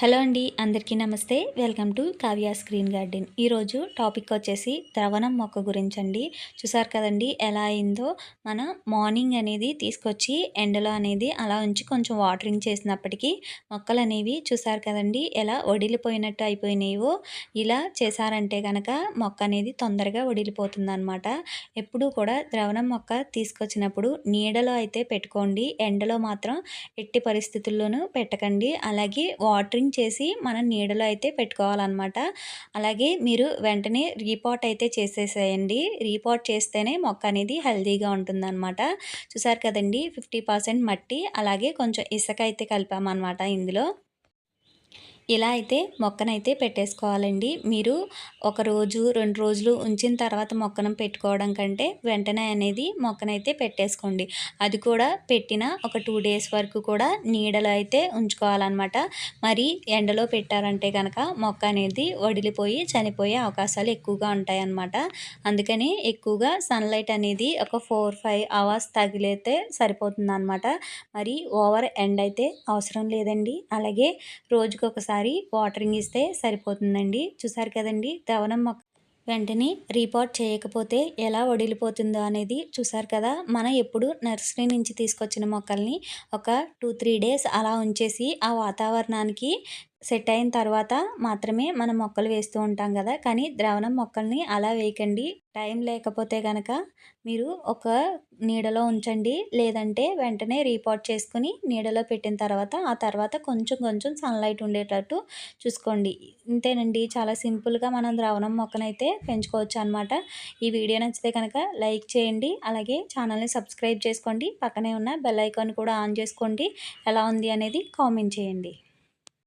Hello అండి అందరికీ నమస్తే. Welcome to Kavya screen garden. ఈరోజు టాపిక్ వచ్చేసి ద్రవణం మొక్క గురించి అండి చూసారు కదండి ఎలా అయిందో? మన మార్నింగ్ అనేది తీసుకొచ్చి ఎండలో అనేది అలా ఉంచి కొంచెం వాటరింగ్ చేసినప్పటికీ మొక్కలు అనేవి చూసారు కదండి ఎలా వడిలిపోయినట్టు అయిపోయినాయో? ఇలా చేశారంటే కనుక మొక్క అనేది తొందరగా వడిలిపోతుంది అనమాట కూడా ద్రవణం మొక్క తీసుకొచ్చినప్పుడు నీడలో అయితే పెట్టుకోండి ఎండలో మాత్రం ఎట్టి పరిస్థితుల్లోనూ పెట్టకండి. అలాగే వాటరింగ్ చేసి మనం నీడలో అయితే పెట్టుకోవాలన్నమాట. అలాగే మీరు వెంటనే రీపాట్ అయితే చేసేసేయండి. రీపాట్ చేస్తేనే మొక్క అనేది హెల్తీగా ఉంటుందన్నమాట. చూసారు కదండి ఫిఫ్టీ పర్సెంట్ మట్టి అలాగే కొంచెం ఇసుక అయితే కలిపామన్నమాట ఇందులో. ఇలా అయితే మొక్కనైతే పెట్టేసుకోవాలండి. మీరు ఒక రోజు రెండు రోజులు ఉంచిన తర్వాత మొక్కను పెట్టుకోవడం కంటే వెంటనే అనేది మొక్కనైతే పెట్టేసుకోండి. అది కూడా పెట్టిన ఒక టూ డేస్ వరకు కూడా నీడలో అయితే ఉంచుకోవాలన్నమాట. మరి ఎండలో పెట్టారంటే కనుక మొక్క అనేది వడిలిపోయి చనిపోయే అవకాశాలు ఎక్కువగా ఉంటాయన్నమాట. అందుకని ఎక్కువగా సన్లైట్ అనేది ఒక ఫోర్ ఫైవ్ అవర్స్ తగిలితే సరిపోతుంది మరి ఓవర్ ఎండ్ అయితే అవసరం లేదండి. అలాగే రోజుకొకసారి ఒకసారి వాటరింగ్ ఇస్తే సరిపోతుందండి. చూసారు కదండి దవనం మొక్క. వెంటనే రీపోర్ట్ చేయకపోతే ఎలా వడిలిపోతుందో అనేది చూసారు కదా. మనం ఎప్పుడు నర్సరీ నుంచి తీసుకొచ్చిన మొక్కల్ని ఒక టూ త్రీ డేస్ అలా ఉంచేసి ఆ వాతావరణానికి సెట్ అయిన తర్వాత మాత్రమే మనం మొక్కలు వేస్తూ ఉంటాం కదా. కానీ ద్రావణం మొక్కల్ని అలా వేయకండి. టైం లేకపోతే కనుక మీరు ఒక నీడలో ఉంచండి. లేదంటే వెంటనే రీపాట్ చేసుకుని నీడలో పెట్టిన తర్వాత ఆ తర్వాత కొంచెం కొంచెం సన్లైట్ ఉండేటట్టు చూసుకోండి. ఇంతేనండి. చాలా సింపుల్గా మనం ద్రావణం మొక్కనైతే పెంచుకోవచ్చు అనమాట ఈ వీడియో నచ్చితే కనుక లైక్ చేయండి. అలాగే ఛానల్ని సబ్స్క్రైబ్ చేసుకోండి. పక్కనే ఉన్న బెల్ ఐకాన్ కూడా ఆన్ చేసుకోండి. ఎలా ఉంది అనేది కామెంట్ చేయండి.